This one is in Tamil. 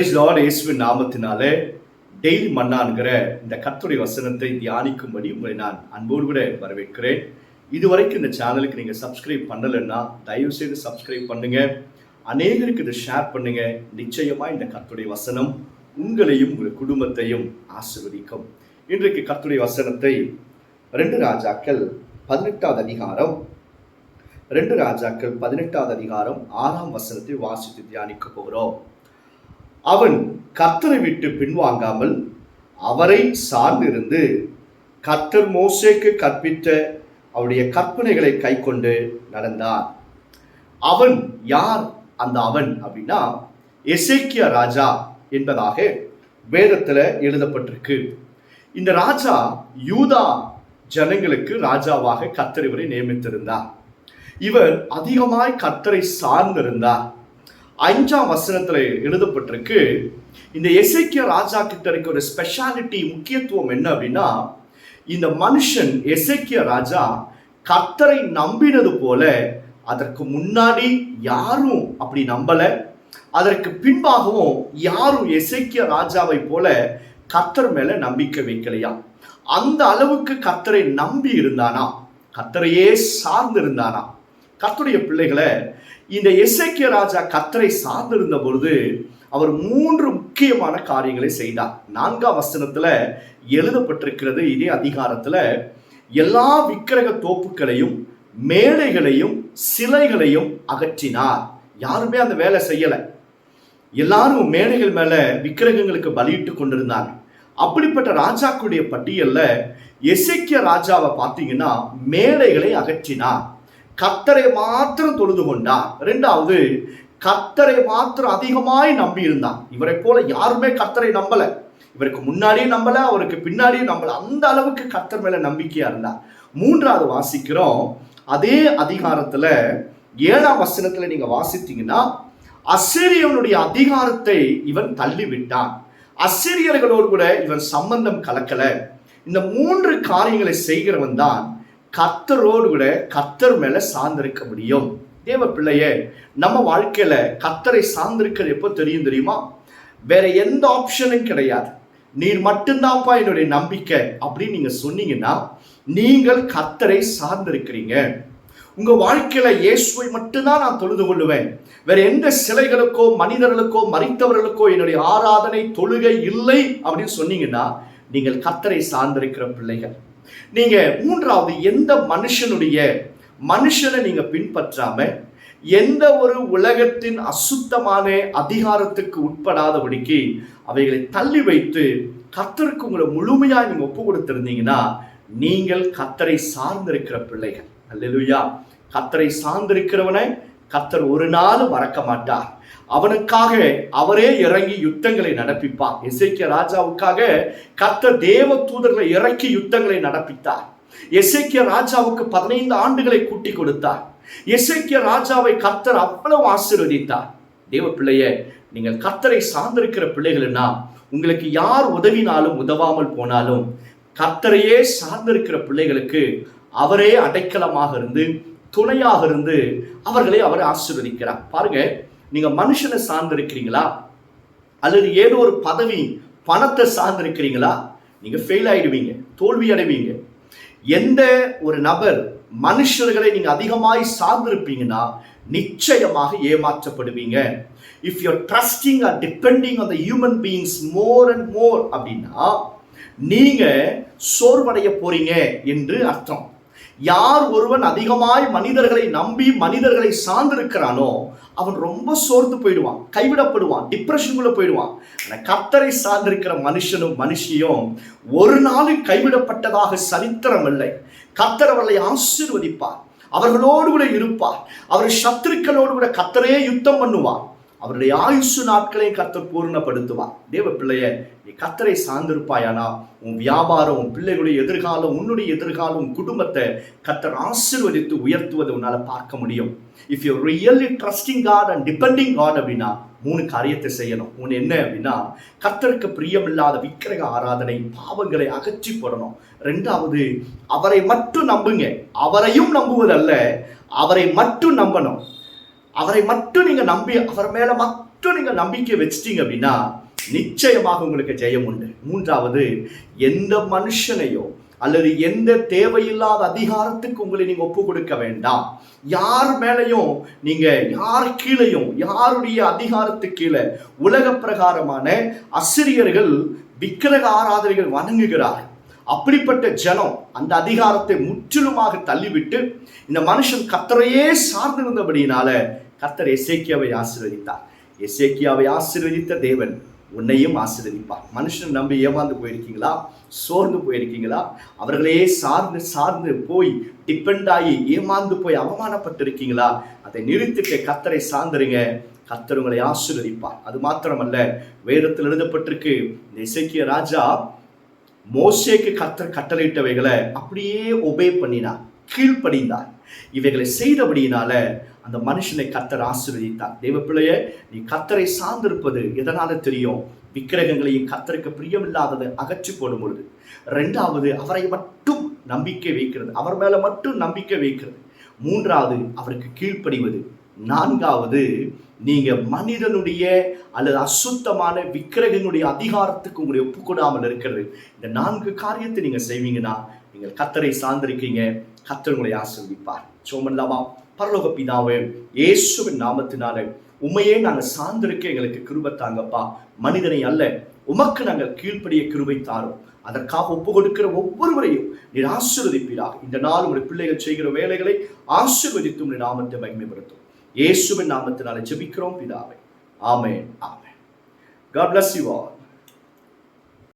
பிரைஸ் லார்ட் இயேசுவின் நாமத்தினாலே டெய்லி மன்னான்கிற இந்த கர்த்தருடைய வசனத்தை தியானிக்கும்படி உங்களை நான் அன்போடு கூட வரவேற்கிறேன். இதுவரைக்கும் இந்த சேனலுக்கு நீங்கள் சப்ஸ்கிரைப் பண்ணலைன்னா தயவு செய்து சப்ஸ்கிரைப் பண்ணுங்க. அநேகருக்கு இதை ஷேர் பண்ணுங்க. நிச்சயமா இந்த கத்துடைய வசனம் உங்களையும் உங்கள் குடும்பத்தையும் ஆசிர்வதிக்கும். இன்றைக்கு கத்துடைய வசனத்தை ரெண்டு ராஜாக்கள் பதினெட்டாவது அதிகாரம் ரெண்டு ராஜாக்கள் பதினெட்டாவது அதிகாரம் ஆறாம் வசனத்தை வாசித்து தியானிக்க போகிறோம். அவன் கர்த்தரை விட்டு பின்வாங்காமல் அவரை சார்ந்திருந்து கர்த்தர் மோசேக்கு கற்பித்த அவருடைய கற்பனைகளை கைக்கொண்டு நடந்தார். அவன் யார்? அந்த அவன் அப்படின்னா எசேக்கிய ராஜா என்பதாக வேதத்தில் எழுதப்பட்டிருக்கு. இந்த ராஜா யூதா ஜனங்களுக்கு ராஜாவாக கர்த்தர் இவரை நியமித்திருந்தார். இவர் அதிகமாய் கர்த்தரை சார்ந்திருந்தார். அஞ்சாம் வசனத்தில் எழுதப்பட்டிருக்கு. இந்த எசேக்கியா ராஜா கிட்ட இருக்க ஒரு ஸ்பெஷாலிட்டி முக்கியத்துவம் என்ன அப்படின்னா இந்த மனுஷன் எசேக்கியா ராஜா கர்த்தரை நம்பினது போல அதற்கு முன்னாடி யாரும் அப்படி நம்பல. அதற்கு பின்பாகவும் யாரும் எசைக்கிய ராஜாவை போல கர்த்தர் மேல நம்பிக்கை வைக்கலையா? அந்த அளவுக்கு கர்த்தரை நம்பி இருந்தானா? கர்த்தரையே சார்ந்து இருந்தானா? கத்துடைய பிள்ளைகளை இந்த எசேக்கிய ராஜா கத்தரை சார்ந்திருந்த பொழுது அவர் மூன்று முக்கியமான காரியங்களை செய்தார். நான்காம் வசனத்துல எழுதப்பட்டிருக்கிறது இதே அதிகாரத்துல எல்லா விக்கிரக தோப்புகளையும் மேடைகளையும் சிலைகளையும் அகற்றினார். யாருமே அந்த வேலை செய்யல. எல்லாரும் மேடைகள் மேல விக்கிரகங்களுக்கு பலியிட்டு கொண்டிருந்தாங்க அப்படிப்பட்ட ராஜாக்களுடைய பட்டியல்ல எசைக்கிய ராஜாவை பார்த்தீங்கன்னா மேடைகளை அகற்றினார். கத்தரை மாத்திரம் தொழுது கொண்டார். ரெண்டாவது கத்தரை மாத்திரம் அதிகமாய் நம்பி இருந்தான் இவரை போல யாருமே கத்தரை நம்பல. இவருக்கு முன்னாடியும் நம்பல அவருக்கு பின்னாடியும் நம்பல. அந்த அளவுக்கு கத்தர் மேல நம்பிக்கையா இருந்தார். மூன்றாவது வாசிக்கிறோம். அதே அதிகாரத்துல ஏழாம் வசனத்துல நீங்க வாசித்தீங்கன்னா அசிரியனுடைய அதிகாரத்தை இவன் தள்ளி விட்டான் அசிரியர்களோடு கூட இவன் சம்பந்தம் கலக்கல. இந்த மூன்று காரியங்களை செய்கிறவன் தான் கத்தரோடு கூட கத்தர் மேலே சார்ந்திருக்க முடியும். தேவ பிள்ளையே நம்ம வாழ்க்கையில் கத்தரை சார்ந்திருக்கிறது எப்போ தெரியும் தெரியுமா? வேற எந்த ஆப்ஷனும் கிடையாது. நீர் மட்டும்தான்ப்பா என்னுடைய நம்பிக்கை அப்படின்னு நீங்கள் சொன்னீங்கன்னா நீங்கள் கத்தரை சார்ந்திருக்கிறீங்க. உங்க வாழ்க்கையில இயேசுவை மட்டும்தான் நான் தொழுது கொள்ளுவேன். வேற எந்த சிலைகளுக்கோ மனிதர்களுக்கோ மறித்தவர்களுக்கோ என்னுடைய ஆராதனை தொழுகை இல்லை அப்படின்னு சொன்னீங்கன்னா நீங்கள் கத்தரை சார்ந்திருக்கிற பிள்ளைகள். நீங்க மூன்றாவது எந்த மனுஷனுடைய மனுஷனை நீங்க பின்பற்றாம எந்த ஒரு உலகத்தின் அசுத்தமான அதிகாரத்துக்கு உட்படாதபடிக்கு அவைகளை தள்ளி வைத்து கத்தருக்கு உங்களை முழுமையா நீங்க ஒப்பு கொடுத்திருந்தீங்கன்னா நீங்கள் கத்தரை சார்ந்திருக்கிற பிள்ளைகள். அல்லா கத்தரை சார்ந்திருக்கிறவனை கத்தர் ஒரு நாள் மறக்க மாட்டார். அவனுக்காக அவரே இறங்கி யுத்தங்களை நடப்பிப்பார். இசைக்கிய ராஜாவுக்காக கத்த தேவ தூதர்களை இறக்கி யுத்தங்களை நடப்பித்தார். எசைக்கிய ராஜாவுக்கு பதினைந்து ஆண்டுகளை கூட்டி கொடுத்தார். எசைக்கிய ராஜாவை கத்தர் அவ்வளவு ஆசீர்வதித்தார். தேவ பிள்ளைய நீங்கள் கத்தரை சார்ந்திருக்கிற பிள்ளைகள்னா உங்களுக்கு யார் உதவினாலும் உதவாமல் போனாலும் கத்தரையே சார்ந்திருக்கிற பிள்ளைகளுக்கு அவரே அடைக்கலமாக இருந்து துணையாக இருந்து அவர்களை அவர் ஆசீர்வதிக்கிறார். பாருங்க நீங்க மனுஷனை சார்ந்திருக்கிறீங்களா? அல்லது ஏதோ ஒரு பதவி பணத்தை சார்ந்திருக்கிறீங்களா? நீங்க ஃபெயில் ஆயிடுவீங்க தோல்வி அடைவீங்க. எந்த ஒரு நபர் மனுஷர்களை நீங்க அதிகமாய் சார்ந்திருப்பீங்கன்னா நிச்சயமாக ஏமாற்றப்படுவீங்க. If you're trusting or depending on the human beings more and more அப்படின்னா நீங்க சோர்வடைய போறீங்க என்று அர்த்தம். யார் ஒருவன் அதிகமாய் மனிதர்களை நம்பி மனிதர்களை சார்ந்திருக்கிறானோ அவன் ரொம்ப சோர்ந்து போயிடுவான் கைவிடப்படுவான் டிப்ரெஷனுக்குள்ள போயிடுவான். ஆனால் கத்தரை சார்ந்திருக்கிற மனுஷனும் மனுஷியும் ஒரு நாளும் கைவிடப்பட்டதாக சரித்திரம் இல்லை. கத்தர் அவர்களை ஆசீர்வதிப்பார். அவர்களோடு கூட இருப்பார். அவர் சத்துருக்களோடு கூட கத்தரே யுத்தம் பண்ணுவார். அவருடைய ஆயுசு நாட்களை கத்தர் பூர்ணப்படுத்துவார். தேவ பிள்ளைய நீ கத்தரை சார்ந்திருப்பாயானா? உன் வியாபாரம் உன் பிள்ளைகளுடைய எதிர்காலம் உன்னுடைய எதிர்காலம் உன் குடும்பத்தை கத்தர் ஆசிர்வதித்து உயர்த்துவதை உன்னால பார்க்க முடியும். If you really trusting God and depending God அப்படின்னா மூணு காரியத்தை செய்யணும். ஒன்று என்ன அப்படின்னா கத்தருக்கு பிரியமில்லாத விக்கிரக ஆராதனை பாவங்களை அகற்றி போடணும். ரெண்டாவது அவரை மட்டும் நம்புங்க. அவரையும் நம்புவதல்ல அவரை மட்டும் நம்பணும். அவரை மட்டும் நீங்க நம்பி அவர் மேல மட்டும் நீங்க நம்பிக்கை வச்சிட்டீங்க அப்படின்னா நிச்சயமாக உங்களுக்கு ஜெயம் உண்டு. மூன்றாவது எந்த மனுஷனையோ அல்லது எந்த தேவையில்லாத அதிகாரத்துக்கு உங்களை நீங்க ஒப்பு கொடுக்க வேண்டாம். யார் மேலையும் நீங்க யார் கீழையும் யாருடைய அதிகாரத்துக்கு கீழே உலக பிரகாரமான அசிரியர்கள் விக்கிரக ஆராதனைகள் வணங்குகிறார்கள். அப்படிப்பட்ட ஜனம் அந்த அதிகாரத்தை முற்றிலுமாக தள்ளிவிட்டு இந்த மனுஷன் கத்தரையே சார்ந்திருந்தபடியினால கர்த்தர் எசேக்கியாவை ஆசீர்வதித்தார். எசேக்கியாவை ஆசீர்வதித்த தேவன் உன்னையும் ஆசீர்வதிப்பார். மனுஷன் நம்பி ஏமாந்து போயிருக்கீங்களா? சோர்ந்து போயிருக்கீங்களா? அவர்களே சார்ந்து சார்ந்து போய் டிபெண்ட் ஆகி ஏமாந்து போய் அவமானப்பட்டிருக்கீங்களா? அதை நிறுத்திட்டு கத்தரை சார்ந்துருங்க. கத்தர் உங்களை ஆசீர்வதிப்பார். அது மாத்திரமல்ல வேதத்தில் எழுதப்பட்டிருக்கு இந்த இசைக்கிய ராஜா மோசேக்கு கத்தர் கட்டளையிட்டவைகளை அப்படியே ஒபே பண்ணினார் கீழ்ப்படிந்தார். இவைகளை செய்தபடியினால அந்த மனுஷனை கத்தர் ஆசீர்வதித்தார். தேவ பிள்ளைய நீ கத்தரை சார்ந்திருப்பது எதனால தெரியும்? விக்கிரகங்களையும் கத்தருக்கு பிரியமில்லாததை அகற்றி போடும் பொழுது. ரெண்டாவது அவரை மட்டும் நம்பிக்கை வைக்கிறது. அவர் மேல மட்டும் நம்பிக்கை வைக்கிறது. மூன்றாவது அவருக்கு கீழ்ப்படிவது. நான்காவது நீங்க மனிதனுடைய அல்லது அசுத்தமான விக்கிரகனுடைய அதிகாரத்துக்கு உங்களை ஒப்புக்கொடாமல் இருக்கிறது. இந்த நான்கு காரியத்தை நீங்க செய்வீங்கன்னா நீங்கள் கத்தரை சார்ந்திருக்கீங்க. கத்தர் உங்களை ஆசிர்வதிப்பார். சோமல்லாமா பரலோக பிதாவே இயேசுவின் நாமத்தினால உண்மையே நாங்கள் சார்ந்திருக்க எங்களுக்கு கிருபை தாங்கப்பா. மனிதனை அல்ல உமக்கு நாங்கள் கீழ்ப்படிய கிருபை தாரும். அதற்காக ஒப்பு கொடுக்கிற ஒவ்வொருவரையும் நீர் ஆசீர்வதிப்பீராக. இந்த நாள் உங்களுடைய பிள்ளைகள் செய்கிற வேலைகளை ஆசீர்வதித்து நாமத்தை மகிமைப்படுத்தும். இயேசுவின் நாமத்தினால ஜெபிக்கிறோம் பிதாவே. ஆமே ஆமே காட் பிளஸ் யூ ஆல்